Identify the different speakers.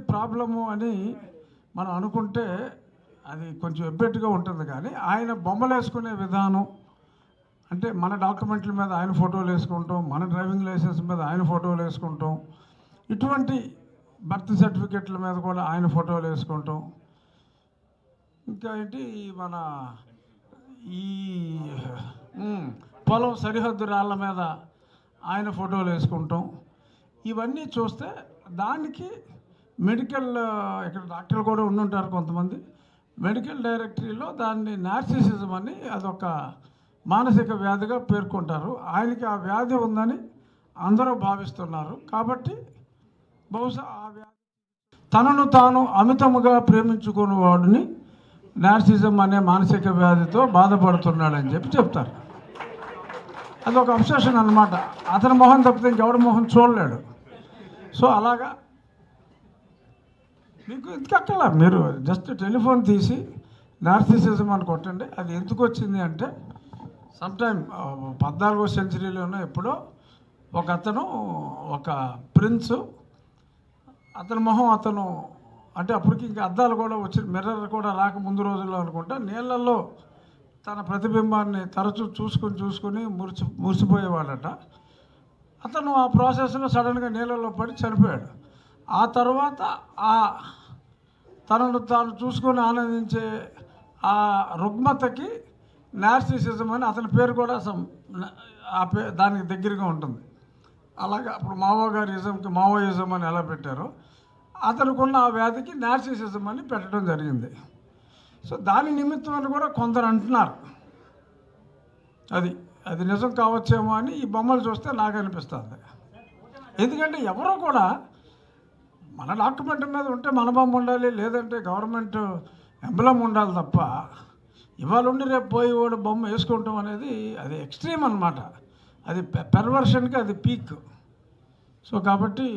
Speaker 1: Problem అని మనం అనుకుంటే అది కొంచెం ఎబ్బెట్టుగా ఉంటుంది కానీ ఆయన బొమ్మలు వేసుకునే విధానం అంటే మన డాక్యుమెంట్ల మీద ఆయన ఫోటోలు వేసుకుంటాం మన డ్రైవింగ్ లైసెన్స్ మీద ఆయన ఫోటోలు వేసుకుంటాం ఇటువంటి బర్త్ సర్టిఫికెట్ల మీద కూడా ఆయన ఫోటోలు వేసుకుంటాం. ఇంకా ఏంటి మన ఈ పొలం సరిహద్దు రాళ్ళ మీద ఆయన ఫోటోలు వేసుకుంటాం. ఇవన్నీ చూస్తే దానికి మెడికల్ ఇక్కడ డాక్టర్లు కూడా ఉండుంటారు కొంతమంది. మెడికల్ డైరెక్టరీలో దాన్ని నార్సిసిజం అని అదొక మానసిక వ్యాధిగా పేర్కొంటారు. ఆయనకి ఆ వ్యాధి ఉందని అందరూ భావిస్తున్నారు. కాబట్టి బహుశా ఆ వ్యాధి తనను తాను అమితముగా ప్రేమించుకుని వాడిని నార్సిజం అనే మానసిక వ్యాధితో బాధపడుతున్నాడని చెప్పి చెప్తారు. అదొక అబ్సెషన్ అన్నమాట. అతని మొహం తప్పితే ఇంకెవరి మొహం చూడలేడు. సో అలాగా మీకు ఎందుకక్కల మీరు జస్ట్ టెలిఫోన్ తీసి నార్సిసిజం అని కొట్టండి. అది ఎందుకు వచ్చింది అంటే సమ్టైమ్ పద్నాలుగో సెంచరీలోనే ఎప్పుడో ఒక అతను ఒక ప్రిన్స్ అతని మొహం అతను అంటే అప్పటికి ఇంకా అద్దాలు కూడా వచ్చి మిర్రర్ కూడా రాక ముందు రోజుల్లో అనుకుంటా నీళ్ళల్లో తన ప్రతిబింబాన్ని తరచూ చూసుకొని చూసుకొని మురిచి మురిసిపోయేవాడట. అతను ఆ ప్రాసెస్లో సడన్గా నీళ్ళలో పడి చనిపోయాడు. ఆ తర్వాత ఆ తనను తాను చూసుకొని ఆనందించే ఆ రుగ్మతకి నార్సిసిజం అని అతని పేరు కూడా ఆ పే దానికి దగ్గరగా ఉంటుంది. అలాగే అప్పుడు మావో గారి ఇజంకి మావోయిజం అని ఎలా పెట్టారో అతనుకున్న ఆ వ్యాధికి నార్సిసిజం అని పెట్టడం జరిగింది. సో దాని నిమిత్తం అని కూడా కొందరు అంటున్నారు. అది అది నిజం కావచ్చేమో అని ఈ బొమ్మలు చూస్తే నాకు అనిపిస్తుంది. ఎందుకంటే ఎవరో కూడా మన డాక్యుమెంట్ మీద ఉంటే మన బొమ్మ ఉండాలి లేదంటే గవర్నమెంట్ ఎంబలం ఉండాలి తప్ప ఇవాళ ఉండి రేపు పోయి వాడు బొమ్మ వేసుకుంటాం అనేది అది ఎక్స్ట్రీమ్ అనమాట అది పెర్వర్షన్కి అది పీక్ సో కాబట్టి